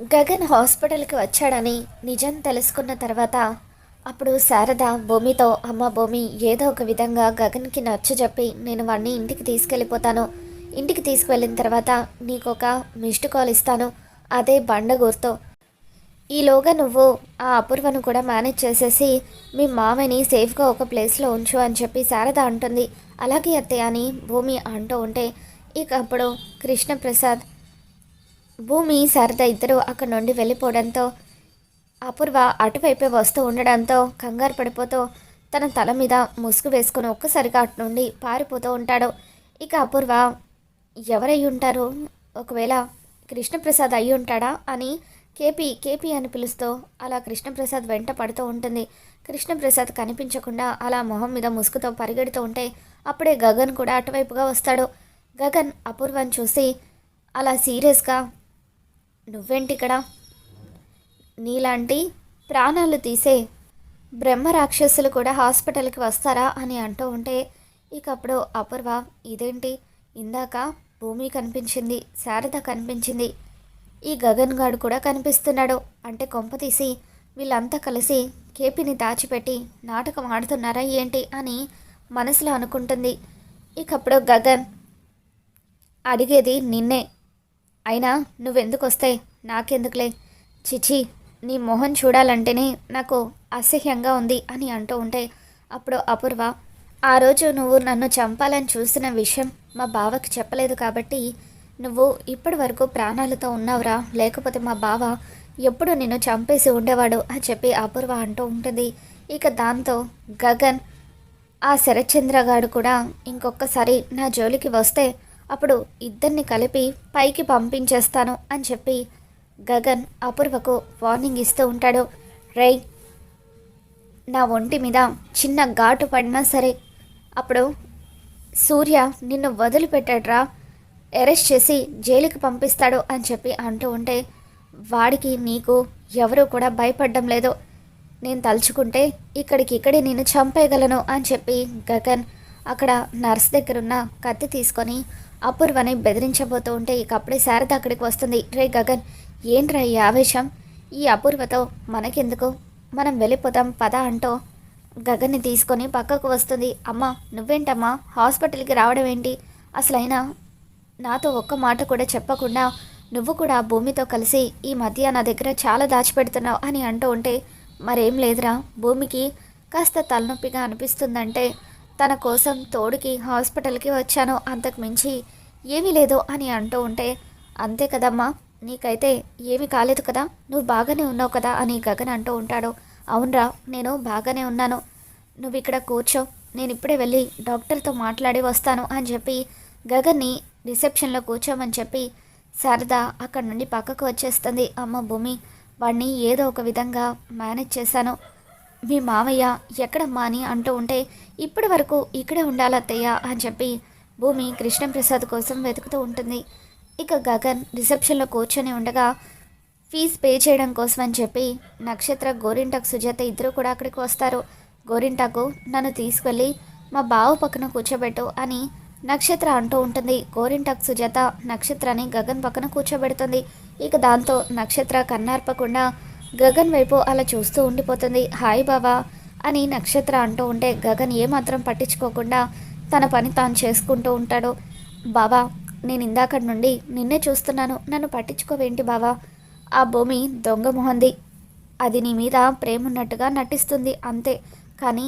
గగన్ హాస్పిటల్కి వచ్చాడని నిజం తెలుసుకున్న తర్వాత అప్పుడు శారద భూమితో అమ్మ భూమి ఏదో ఒక విధంగా గగన్కి నచ్చజెప్పి నేను వాడిని ఇంటికి తీసుకెళ్ళిపోతాను. ఇంటికి తీసుకువెళ్ళిన తర్వాత నీకు ఒక మిస్డ్ కాల్ ఇస్తాను. అదే బండగూరుతో ఈలోగా నువ్వు ఆ అపూర్వను కూడా మేనేజ్ చేసేసి మీ మామని సేఫ్గా ఒక ప్లేస్లో ఉంచు అని చెప్పి శారద అంటుంది. అలాగే అత్తయ్య అని భూమి అంటూ ఉంటే ఇక అప్పుడు కృష్ణప్రసాద్ భూమి శారద ఇద్దరు అక్కడి నుండి వెళ్ళిపోవడంతో అపూర్వ అటువైపే వస్తూ ఉండడంతో కంగారు పడిపోతూ తన తల మీద ముసుగు వేసుకుని ఒక్కసారిగా అటు నుండి పారిపోతూ ఉంటాడు. ఇక అపూర్వ ఎవరై ఉంటారు? ఒకవేళ కృష్ణప్రసాద్ అయి ఉంటాడా? అని కేపీ కేపీ అని పిలుస్తూ అలా కృష్ణప్రసాద్ వెంట పడుతూ ఉంటుంది. కృష్ణప్రసాద్ కనిపించకుండా అలా మొహం మీద ముసుగుతో పరిగెడుతూ ఉంటే అప్పుడే గగన్ కూడా అటువైపుగా వస్తాడు. గగన్ అపూర్వం చూసి అలా సీరియస్గా నువ్వేంటి ఇక్కడ నీలాంటి ప్రాణాలు తీసే బ్రహ్మ రాక్షసులు కూడా హాస్పిటల్కి వస్తారా అని అంటూ ఉంటే ఇక అప్పుడు అపూర్వ ఇదేంటి? ఇందాక భూమి కనిపించింది శారద కనిపించింది. ఈ గగన్ గాడు కూడా కనిపిస్తున్నాడు. అంటే కొంప తీసి వీళ్ళంతా కలిసి కేపీని దాచిపెట్టి నాటకం ఆడుతున్నారా ఏంటి అని మనసులో అనుకుంటుంది. ఇకప్పుడు గగన్ అడిగేది నిన్నే. అయినా నువ్వెందుకు వస్తాయి నాకెందుకులే? చిచి నీ మొహం చూడాలంటేనే నాకు అసహ్యంగా ఉంది అని అంటూ ఉంటే అప్పుడు అపూర్వ ఆ రోజు నువ్వు నన్ను చంపాలని చూసిన విషయం మా బావకి చెప్పలేదు కాబట్టి నువ్వు ఇప్పటి వరకు ప్రాణాలతో ఉన్నావురా. లేకపోతే మా బావ ఎప్పుడు నిన్ను చంపేసి ఉండేవాడు అని చెప్పి అపూర్వ అంటూ ఉంటుంది. ఇక దాంతో గగన్ ఆ శరత్చంద్ర గారు కూడా ఇంకొకసారి నా జోలికి వస్తే అప్పుడు ఇద్దరిని కలిపి పైకి పంపించేస్తాను అని చెప్పి గగన్ అపూర్వకు వార్నింగ్ ఇస్తూ ఉంటాడు. రై నా ఒంటి మీద చిన్న ఘాటు పడినా సరే అప్పుడు సూర్య నిన్ను వదిలిపెట్టాడ్రా అరెస్ట్ చేసి జైలుకి పంపిస్తాడు అని చెప్పి అంటూ ఉంటే వాడికి నీకు ఎవరూ కూడా భయపడడం లేదు. నేను తలుచుకుంటే ఇక్కడికి ఇక్కడే నేను చంపేయగలను అని చెప్పి గగన్ అక్కడ నర్స్ దగ్గర ఉన్న కత్తి తీసుకొని అపూర్వని బెదిరించబోతూ ఉంటే ఇక అప్పుడే శారద అక్కడికి వస్తుంది. రే గగన్ ఏంట్రా ఈ ఆవేశం? ఈ అపూర్వతో మనకెందుకు? మనం వెళ్ళిపోతాం పద అంటూ గగన్ని తీసుకొని పక్కకు వస్తుంది. అమ్మ నువ్వేంటమ్మా? హాస్పిటల్కి రావడం ఏంటి? అసలైనా నాతో ఒక్క మాట కూడా చెప్పకుండా నువ్వు కూడా భూమితో కలిసి ఈ మధ్య నా దగ్గర చాలా దాచిపెడుతున్నావు అని అంటూ ఉంటే మరేం లేదురా భూమికి కాస్త తలనొప్పిగా అనిపిస్తుందంటే తన కోసం తోడుకి హాస్పిటల్కి వచ్చాను. అంతకు మించి ఏమీ లేదు అని అంటూ ఉంటే అంతే కదమ్మా నీకైతే ఏమీ కాలేదు కదా నువ్వు బాగానే ఉన్నావు కదా అని గగన్ అంటూ ఉంటాడు. అవునరా నేను బాగానే ఉన్నాను. నువ్వు ఇక్కడ కూర్చో నేను ఇప్పుడే వెళ్ళి డాక్టర్తో మాట్లాడి వస్తాను అని చెప్పి గగన్ని రిసెప్షన్లో కూర్చోమని చెప్పి శారద అక్కడి నుండి పక్కకు వచ్చేస్తుంది. అమ్మ భూమి వాడిని ఏదో ఒక విధంగా మేనేజ్ చేశాను. మీ మామయ్య ఎక్కడమ్మా అని అంటూ ఉంటే ఇప్పటి వరకు ఇక్కడే ఉండాలత్తయ్య అని చెప్పి భూమి కృష్ణప్రసాద్ కోసం వెతుకుతూ ఉంటుంది. ఇక గగన్ రిసెప్షన్లో కూర్చొని ఉండగా ఫీజు పే చేయడం కోసం అని చెప్పి నక్షత్ర గోరింటాకు సుజాత ఇద్దరు కూడా అక్కడికి వస్తారు. గోరింటాకు నన్ను తీసుకెళ్ళి మా బావ పక్కన కూర్చోబెట్టు అని నక్షత్ర అంటూ ఉంటుంది. గోరింటాకు సుజాత నక్షత్రాన్ని గగన్ పక్కన కూర్చోబెడుతుంది. ఇక దాంతో నక్షత్ర కన్నార్పకుండా గగన్ వైపు అలా చూస్తూ ఉండిపోతుంది. హాయ్ బావా అని నక్షత్ర అంటూ ఉంటే గగన్ ఏమాత్రం పట్టించుకోకుండా తన పని తాను చేసుకుంటూ ఉంటాడు. బావా నేను ఇందాకటి నుండి నిన్నే చూస్తున్నాను. నన్ను పట్టించుకోవేంటి బావా? ఆ భూమి దొంగ మొహంది. అది నీ మీద ప్రేమ ఉన్నట్టుగా నటిస్తుంది అంతే. కానీ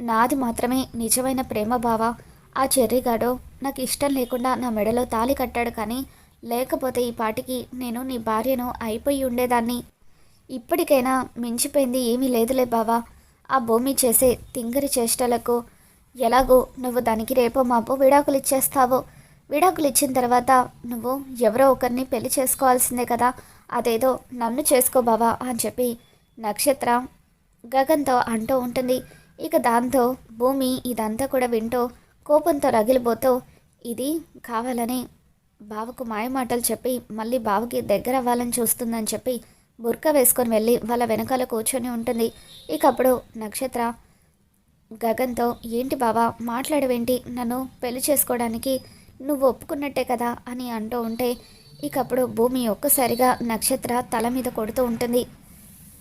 నాది మాత్రమే నిజమైన ప్రేమ బావా. ఆ చెర్రిగాడు నాకు ఇష్టం లేకుండా నా మెడలో తాళి కట్టాడు కానీ లేకపోతే ఈ పాటికి నేను నీ భార్యను అయిపోయి ఉండేదాన్ని. ఇప్పటికైనా మించిపోయింది ఏమీ లేదులే బావా. ఆ భూమి చేసే తింగరి చేష్టలకు ఎలాగో నువ్వు దానికి రేపో మాపో విడాకులు ఇచ్చేస్తావు. విడాకులు ఇచ్చిన తర్వాత నువ్వు ఎవరో ఒకరిని పెళ్ళి చేసుకోవాల్సిందే కదా. అదేదో నన్ను చేసుకో బావా అని చెప్పి నక్షత్ర గగన్తో అంటూ ఉంటుంది. ఇక దాంతో భూమి ఇదంతా కూడా వింటూ కోపంతో రగిలిపోతూ ఇది కావాలని బావకు మాయమాటలు చెప్పి మళ్ళీ బావకి దగ్గర అవ్వాలని చూస్తుందని చెప్పి బుర్కా వేసుకొని వెళ్ళి వాళ్ళ వెనకాల కూర్చొని ఉంటుంది. ఇక అప్పుడు నక్షత్ర గగన్తో ఏంటి బావా మాట్లాడవేంటి? నన్ను పెళ్ళి చేసుకోవడానికి నువ్వు ఒప్పుకున్నట్టే కదా? అని అంటూ ఉంటే ఇకప్పుడు భూమి ఒక్కసారిగా నక్షత్ర తల మీద కొడుతూ ఉంటుంది.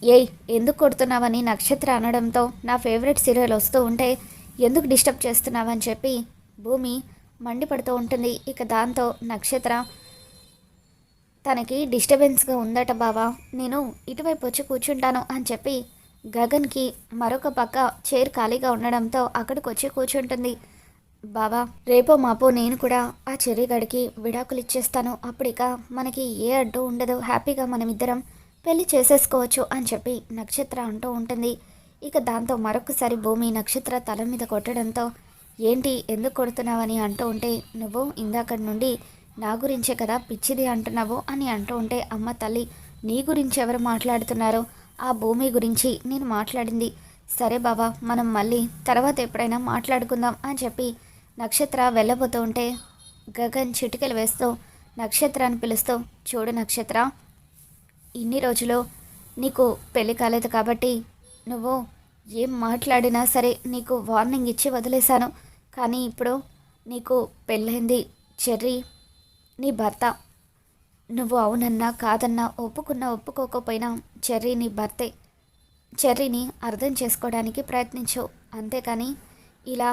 ఏయ్ ఎందుకు కొడుతున్నావని నక్షత్ర అనడంతో నా ఫేవరెట్ సీరియల్ వస్తూ ఉంటే ఎందుకు డిస్టర్బ్ చేస్తున్నావని చెప్పి భూమి మండిపడుతూ ఉంటుంది. ఇక దాంతో నక్షత్ర తనకి డిస్టర్బెన్స్గా ఉందట బావా. నేను ఇటువైపు వచ్చి కూర్చుంటాను అని చెప్పి గగన్కి మరొక పక్క చైర్ ఖాళీగా ఉండడంతో అక్కడికి వచ్చి కూర్చుంటుంది. బావా రేపో మాపో నేను కూడా ఆ చెర్రిగడికి విడాకులు ఇచ్చేస్తాను. అప్పుడిక మనకి ఏ అడ్డు ఉండదు. హ్యాపీగా మనమిద్దరం పెళ్ళి చేసేసుకోవచ్చు అని చెప్పి నక్షత్ర అంటూ ఉంటుంది. ఇక దాంతో మరొకసారి భూమి నక్షత్ర తల మీద కొట్టడంతో ఏంటి? ఎందుకు కొడుతున్నావని అంటూ ఉంటే నువ్వు ఇందాక నుండి నా గురించే కదా పిచ్చిది అంటున్నావు అని అంటూ ఉంటే అమ్మ తల్లి నీ గురించి ఎవరు మాట్లాడుతున్నారు? ఆ భూమి గురించి నేను మాట్లాడింది. సరే బాబా మనం మళ్ళీ తర్వాత ఎప్పుడైనా మాట్లాడుకుందాం అని చెప్పి నక్షత్ర వెళ్ళబోతూ ఉంటే గగన్ చిటికలు వేస్తూ నక్షత్రాన్ని పిలుస్తూ చూడు నక్షత్ర ఇన్ని రోజులు నీకు పెళ్ళి కాలేదు కాబట్టి నువ్వు ఏం మాట్లాడినా సరే నీకు వార్నింగ్ ఇచ్చి వదిలేశాను. కానీ ఇప్పుడు నీకు పెళ్ళైంది చెర్రీ నీ భర్త. నువ్వు అవునన్నా కాదన్నా ఒప్పుకున్నా ఒప్పుకోకపోయినా చెర్రీ నీ భర్తే. చెర్రీని అర్థం చేసుకోవడానికి ప్రయత్నించు. అంతేకాని ఇలా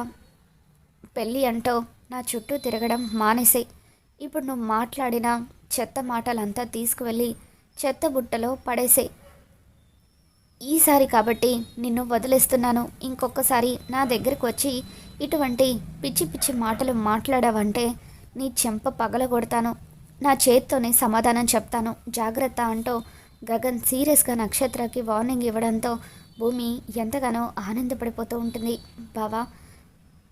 పెళ్ళి అంటో నా చుట్టూ తిరగడం మానేసే. ఇప్పుడు నువ్వు మాట్లాడిన చెత్త మాటలంతా తీసుకువెళ్ళి చెత్త బుట్టలో పడేసే. ఈసారి కాబట్టి నిన్ను వదిలేస్తున్నాను. ఇంకొకసారి నా దగ్గరకు వచ్చి ఇటువంటి పిచ్చి పిచ్చి మాటలు మాట్లాడావంటే నీ చెంప పగల కొడతాను నా చేత్తోనే సమాధానం చెప్తాను. జాగ్రత్త అంటూ గగన్ సీరియస్గా నక్షత్రకి వార్నింగ్ ఇవ్వడంతో భూమి ఎంతగానో ఆనందపడిపోతూ ఉంటుంది. బావా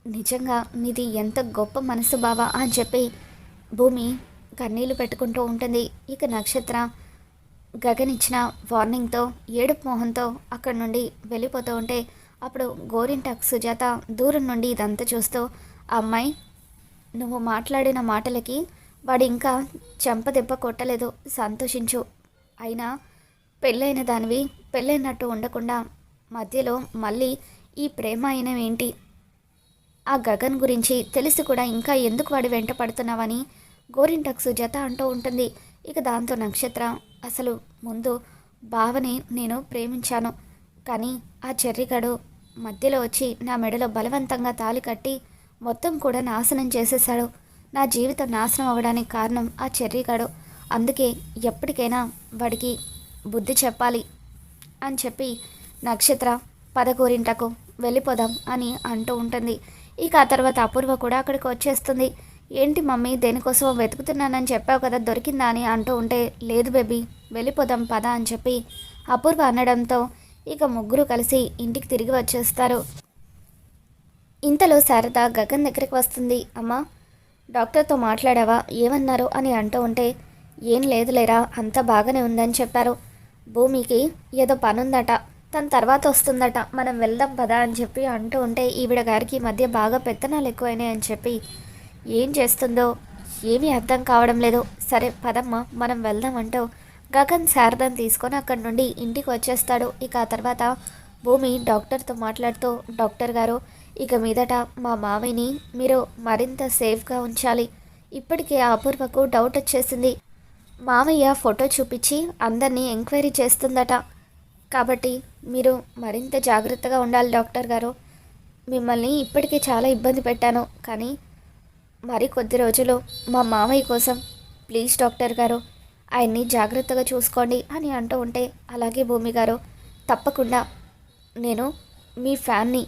నిజంగా నీది ఎంత గొప్ప మనసు బావా అని చెప్పి భూమి కన్నీళ్ళు పెట్టుకుంటూ ఉంటుంది. ఇక నక్షత్ర గగన్ ఇచ్చిన వార్నింగ్తో ఏడుపు మొహంతో అక్కడి నుండి వెళ్ళిపోతూ ఉంటే అప్పుడు గోరింటాక్ సుజాత దూరం నుండి ఇదంతా చూస్తూ ఆ అమ్మాయి నువ్వు మాట్లాడిన మాటలకి వాడు ఇంకా చెంపదెబ్బ కొట్టలేదు. సంతోషించు. అయినా పెళ్ళైన దానివి పెళ్ళైనట్టు ఉండకుండా మధ్యలో మళ్ళీ ఈ ప్రేమ అయినవి ఏంటి? ఆ గగన్ గురించి తెలిసి కూడా ఇంకా ఎందుకు వాడి వెంట పడుతున్నావని గోరింటకు సుజాత అంటూ ఉంటుంది. ఇక దాంతో నక్షత్ర అసలు ముందు బావని నేను ప్రేమించాను. కానీ ఆ చెర్రిగడు మధ్యలో వచ్చి నా మెడలో బలవంతంగా తాలి కట్టి మొత్తం కూడా నాశనం చేసేశాడు. నా జీవితం నాశనం అవ్వడానికి కారణం ఆ చెర్రీగాడు. అందుకే ఎప్పటికైనా వాడికి బుద్ధి చెప్పాలి అని చెప్పి నక్షత్ర పదకూరింటకు వెళ్ళిపోదాం అని అంటూ ఉంటుంది. ఇక ఆ తర్వాత అపూర్వ కూడా అక్కడికి వచ్చేస్తుంది. ఏంటి మమ్మీ దేనికోసం వెతుకుతున్నానని చెప్పావు కదా దొరికిందా అని అంటూ ఉంటే లేదు బేబీ వెళ్ళిపోదాం పద అని చెప్పి అపూర్వ అనడంతో ఇక ముగ్గురు కలిసి ఇంటికి తిరిగి వచ్చేస్తారు. ఇంతలో శారద గగన్ దగ్గరికి వస్తుంది. అమ్మా డాక్టర్తో మాట్లాడావా? ఏమన్నారు? అని అంటూ ఉంటే ఏం లేదులేరా అంతా బాగానే ఉందని చెప్పారు. భూమికి ఏదో పనుందట తన తర్వాత వస్తుందట మనం వెళ్దాం పదా అని చెప్పి అంటూ ఉంటే ఈవిడ గారికి మధ్య బాగా పెత్తనాలు ఎక్కువైనాయి అని చెప్పి ఏం చేస్తుందో ఏమీ అర్థం కావడం లేదు. సరే పదమ్మ మనం వెళ్దాం అంటూ గగన్ శారదను తీసుకొని అక్కడి నుండి ఇంటికి వచ్చేస్తాడు. ఇక ఆ తర్వాత భూమి డాక్టర్తో మాట్లాడుతూ డాక్టర్ గారు ఇక మీదట మా మావయ్యని మీరు మరింత సేఫ్గా ఉంచాలి. ఇప్పటికే అపూర్వకు డౌట్ వచ్చేసింది. మావయ్య ఫోటో చూపించి అందరినీ ఎంక్వైరీ చేస్తుందట. కాబట్టి మీరు మరింత జాగ్రత్తగా ఉండాలి డాక్టర్ గారు. మిమ్మల్ని ఇప్పటికే చాలా ఇబ్బంది పెట్టాను. కానీ మరి కొద్ది రోజులు మా మావయ్య కోసం ప్లీజ్ డాక్టర్ గారు ఆయన్ని జాగ్రత్తగా చూసుకోండి అని అంటూ ఉంటే అలాగే భూమి గారు తప్పకుండా నేను మీ ఫ్యాన్ని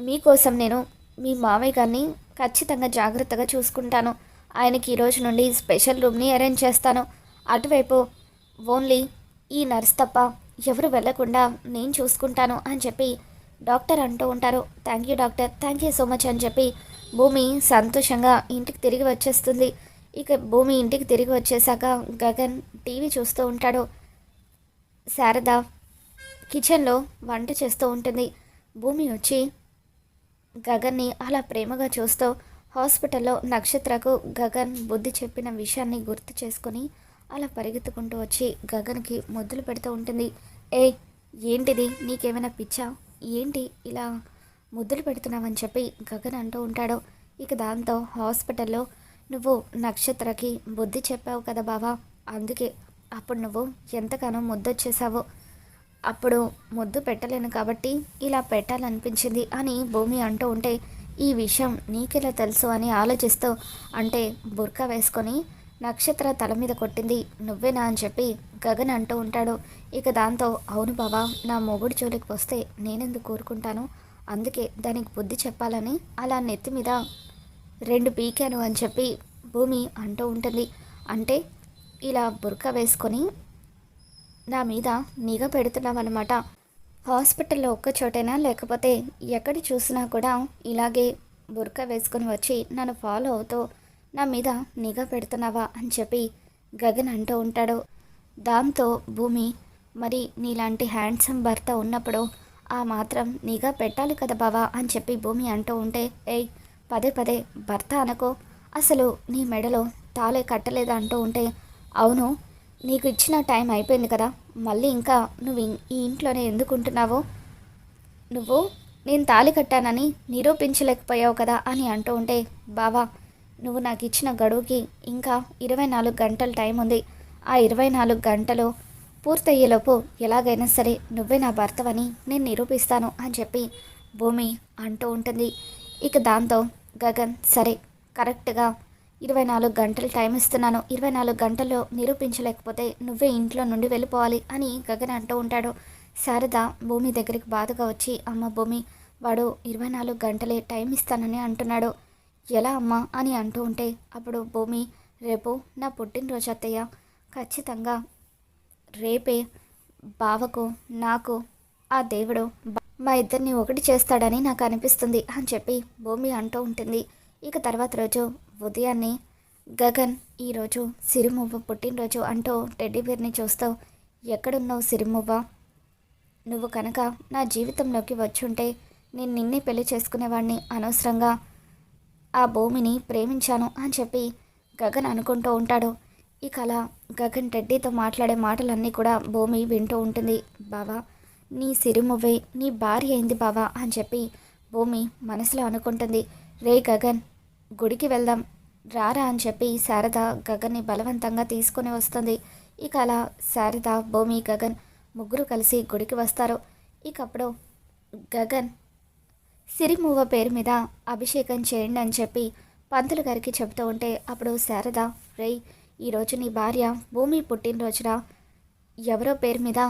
మీకోసం నేను మీ మామయ్య గారిని ఖచ్చితంగా జాగ్రత్తగా చూసుకుంటాను. ఆయనకి ఈ రోజు నుండి స్పెషల్ రూమ్ని అరేంజ్ చేస్తాను. అటువైపు ఓన్లీ ఈ నర్స్ తప్ప ఎవరు వెళ్ళకుండా నేను చూసుకుంటాను అని చెప్పి డాక్టర్ అంటూ ఉంటారు. Thank you doctor thank you so much అని చెప్పి భూమి సంతోషంగా ఇంటికి తిరిగి వచ్చేస్తుంది. ఇక భూమి ఇంటికి తిరిగి వచ్చేసాక గగన్ టీవీ చూస్తూ ఉంటాడు. శారద కిచెన్లో వంట చేస్తూ ఉంటుంది. భూమి వచ్చి గగన్ని అలా ప్రేమగా చూస్తూ హాస్పిటల్లో నక్షత్రకు గగన్ బుద్ధి చెప్పిన విషయాన్ని గుర్తు చేసుకొని అలా పరిగెత్తుకుంటూ వచ్చి గగన్కి ముద్దులు పెడుతూ ఉంటుంది. ఏ ఏంటిది? నీకేమైనా పిచ్చా? ఏంటి ఇలా ముద్దులు పెడుతున్నావని చెప్పి గగన్ అంటూ ఉంటాడు. ఇక దాంతో హాస్పిటల్లో నువ్వు నక్షత్రకి బుద్ధి చెప్పావు కదా బావా. అందుకే అప్పుడు నువ్వు ఎంతగానో ముద్దొచ్చేసావు అప్పుడు ముద్దు పెట్టలేను కాబట్టి ఇలా పెట్టాలనిపించింది అని భూమి అంటూ ఉంటే ఈ విషయం నీకెలా తెలుసు అని ఆలోచిస్తూ అంటే బుర్కా వేసుకొని నక్షత్ర తల మీద కొట్టింది. నువ్వేనా అని చెప్పి గగన్ అంటూ ఉంటాడు. ఇక దాంతో అవును బావా నా మొగుడు జోలికి వస్తే నేనెందుకు కోరుకుంటాను అందుకే దానికి బుద్ధి చెప్పాలని అలా నెత్తి మీద రెండు పీకాను అని చెప్పి భూమి అంటూ ఉంటుంది. అంటే ఇలా బుర్కా వేసుకొని నా మీద నిఘ పెడుతున్నామన్నమాట హాస్పిటల్లో ఒక్క చోటైనా లేకపోతే ఎక్కడ చూసినా కూడా ఇలాగే బుర్క వేసుకొని వచ్చి నన్ను ఫాలో అవుతూ నా మీద నిఘా పెడుతున్నావా అని చెప్పి గగన్ అంటూ ఉంటాడు. దాంతో భూమి మరి నీలాంటి హ్యాండ్సమ్ భర్త ఉన్నప్పుడు ఆ మాత్రం నిఘా పెట్టాలి కదా బావా అని చెప్పి భూమి అంటూ ఉంటే ఏయ్ పదే పదే భర్త అనుకో అసలు నీ మెడలో తాళే కట్టలేదు అంటూ ఉంటే అవును నీకు ఇచ్చిన టైం అయిపోయింది కదా మళ్ళీ ఇంకా నువ్వు ఈ ఇంట్లోనే ఎందుకు ఉంటున్నావు? నువ్వు నేను తాళి కట్టానని నిరూపించలేకపోయావు కదా అని అంటూ ఉంటే బావా నువ్వు నాకు ఇచ్చిన గడువుకి ఇంకా ఇరవై నాలుగు గంటల టైం ఉంది. ఆ ఇరవై నాలుగు గంటలు పూర్తయ్యేలోపు ఎలాగైనా సరే నువ్వే నా భర్తవని నేను నిరూపిస్తాను అని చెప్పి భూమి అంటూ ఉంటుంది. ఇక దాంతో గగన్ సరే కరెక్ట్గా ఇరవై నాలుగు గంటలు టైం ఇస్తున్నాను. ఇరవై నాలుగు గంటల్లో నిరూపించలేకపోతే నువ్వే ఇంట్లో నుండి వెళ్ళిపోవాలి అని గగన్ అంటూ ఉంటాడు. శారద భూమి దగ్గరికి బాధగా వచ్చి అమ్మ భూమి వాడు ఇరవై నాలుగు గంటలే టైం ఇస్తానని అంటున్నాడు. ఎలా అమ్మా? అని అంటూ ఉంటే అప్పుడు భూమి రేపు నా పుట్టినరోజు అత్తయ్య. ఖచ్చితంగా రేపే బావకు నాకు ఆ దేవుడు మా ఇద్దరిని ఒకటి చేస్తాడని నాకు అనిపిస్తుంది అని చెప్పి భూమి అంటూ ఉంటుంది. ఇక తర్వాత రోజు ఉదయాన్నే గగన్ ఈరోజు సిరిమువ్వ పుట్టినరోజు అంటూ టెడ్డీబేర్ని చూస్తావు. చూస్తూ ఎక్కడున్నావు సిరిమువ్వ? నువ్వు కనుక నా జీవితంలోకి వచ్చుంటే నేను నిన్నే పెళ్ళి చేసుకునేవాడిని అనవసరంగా. ఆ భూమిని ప్రేమించాను అని చెప్పి గగన్ అనుకుంటూ ఉంటాడు. ఇక అలా గగన్ టెడ్డీతో మాట్లాడే మాటలన్నీ కూడా భూమి వింటూ ఉంటుంది. బావా నీ సిరిమువ్వే నీ భార్య అయింది బావా అని చెప్పి భూమి మనసులో అనుకుంటుంది. రే గగన్ గుడికి వెళ్దాం. రారా అని చెప్పి శారద గగన్ని బలవంతంగా తీసుకొని వస్తుంది. ఇక అలా శారద భూమి గగన్ ముగ్గురు కలిసి గుడికి వస్తారు. ఇక అప్పుడు గగన్ సిరిమూవ పేరు మీద అభిషేకం చేయండి అని చెప్పి పంతులు గారికి చెబుతూ ఉంటే అప్పుడు శారద రేయ్ ఈరోజు నీ భార్య భూమి పుట్టినరోజున ఎవరో పేరు మీద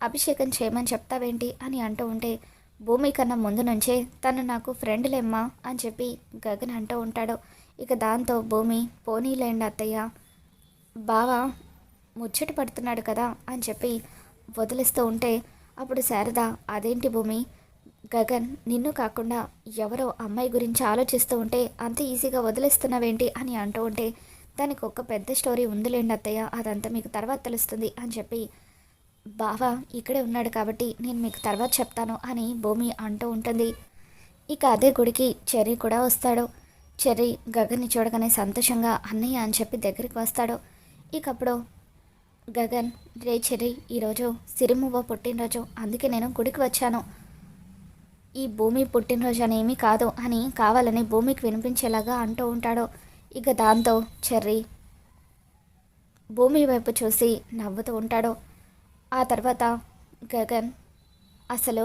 అభిషేకం చేయమని చెప్తావేంటి అని అంటూ ఉంటే భూమి కన్నా ముందు నుంచే తను నాకు ఫ్రెండ్లేమ్మా అని చెప్పి గగన్ అంటూ ఉంటాడు. ఇక దాంతో భూమి పోనీలేండి అత్తయ్య. బావ ముచ్చట పడుతున్నాడు కదా అని చెప్పి వదిలిస్తూ ఉంటే అప్పుడు శారద అదేంటి భూమి? గగన్ నిన్ను కాకుండా ఎవరో అమ్మాయి గురించి ఆలోచిస్తూ ఉంటే అంత ఈజీగా వదిలేస్తున్నావేంటి? అని అంటూ ఉంటే దానికి ఒక పెద్ద స్టోరీ ఉందిలేండి అత్తయ్య. అదంతా మీకు తర్వాత తెలుస్తుంది అని చెప్పి బావ ఇక్కడే ఉన్నాడు కాబట్టి నేను మీకు తర్వాత చెప్తాను అని భూమి అంటూ ఉంటుంది. ఇక అదే గుడికి చెర్రీ కూడా వస్తాడు. చెర్రీ గగన్ని చూడగానే సంతోషంగా అన్నయ్య అని చెప్పి దగ్గరికి వస్తాడు. ఇకప్పుడు గగన్ రే చెర్రీ ఈరోజు సిరిమువ్వ పుట్టినరోజు అందుకే నేను గుడికి వచ్చాను. ఈ భూమి పుట్టినరోజు అనేమీ కాదు అని కావాలని భూమికి వినిపించేలాగా అంటూ ఉంటాడు. ఇక దాంతో చెర్రీ భూమి వైపు చూసి నవ్వుతూ ఉంటాడు. ఆ తర్వాత గగన్ అసలు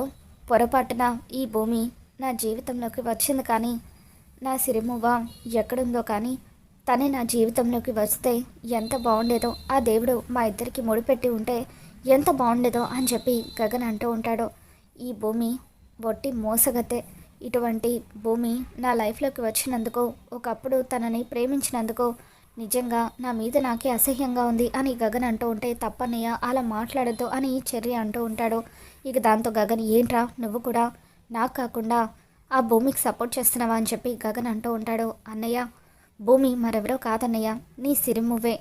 పొరపాటున ఈ భూమి నా జీవితంలోకి వచ్చింది కానీ నా సిరిమువ్వ ఎక్కడుందో కానీ తనే నా జీవితంలోకి వస్తే ఎంత బాగుండేదో ఆ దేవుడు మా ఇద్దరికి ముడిపెట్టి ఉంటే ఎంత బాగుండేదో అని చెప్పి గగన్ అంటూ ఉంటాడు. ఈ భూమి బొట్టి మోసగతే ఇటువంటి భూమి నా లైఫ్లోకి వచ్చినందుకు ఒకప్పుడు తనని ప్రేమించినందుకు నిజంగా నా మీద నాకే అసహ్యంగా ఉంది అని గగన్ అంటూ ఉంటే తప్పనయ్య అలా మాట్లాడద్దు అని చెర్రి అంటూ ఉంటాడు. ఇక దాంతో గగన్ ఏంట్రా? నువ్వు కూడా? నాకు కాకుండా ఆ భూమికి సపోర్ట్ చేస్తున్నావా అని చెప్పి గగన్ అంటూ ఉంటాడు. అన్నయ్య భూమి మరెవరో కాదన్నయ్య నీ సిరిమువ్వే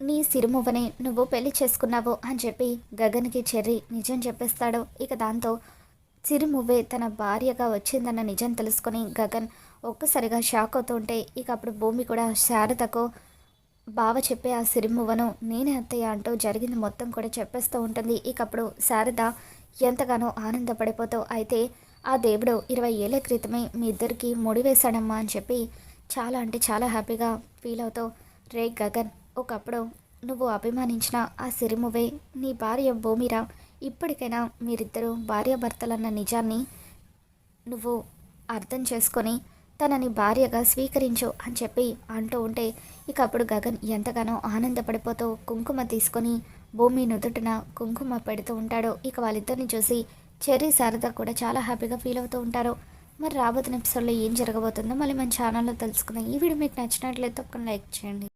నీ సిరిమువ్వనే నువ్వు పెళ్ళి చేసుకున్నావు అని చెప్పి గగన్కి చెర్రి నిజం చెప్పేస్తాడు. ఇక దాంతో సిరిమువ్వే తన భార్యగా వచ్చిందన్న నిజం తెలుసుకొని గగన్ ఒక్కసారిగా షాక్ అవుతుంటే ఇక అప్పుడు భూమి కూడా శారదకు బావ చెప్పే ఆ సిరిమువ్వను నేనే అత్తయ్య అంటూ జరిగింది మొత్తం కూడా చెప్పేస్తూ ఉంటుంది. ఇకప్పుడు శారద ఎంతగానో ఆనందపడిపోతూ అయితే ఆ దేవుడు ఇరవై ఏళ్ళ క్రితమే మీ ఇద్దరికి ముడివేశాడమ్మా అని చెప్పి చాలా అంటే చాలా హ్యాపీగా ఫీల్ అవుతావు. రే గగన్ ఒకప్పుడు నువ్వు అభిమానించిన ఆ సిరిమువే నీ భార్య భూమిరా. ఇప్పటికైనా మీరిద్దరూ భార్యాభర్తలన్న నిజాన్ని నువ్వు అర్థం చేసుకొని తనని భార్యగా స్వీకరించు అని చెప్పి అంటూ ఉంటే ఇక అప్పుడు గగన్ ఎంతగానో ఆనందపడిపోతూ కుంకుమ తీసుకొని భూమి నుదుటిన కుంకుమ పెడుతూ ఉంటాడు. ఇక వాళ్ళిద్దరిని చూసి చెర్రీ శారద కూడా చాలా హ్యాపీగా ఫీల్ అవుతూ ఉంటారు. మరి రాబోతున్న ఎపిసోడ్లో ఏం జరగబోతుందో మళ్ళీ మన ఛానల్లో తెలుసుకుందాం. ఈ వీడియో మీకు నచ్చినట్లయితే ఒక లైక్ చేయండి.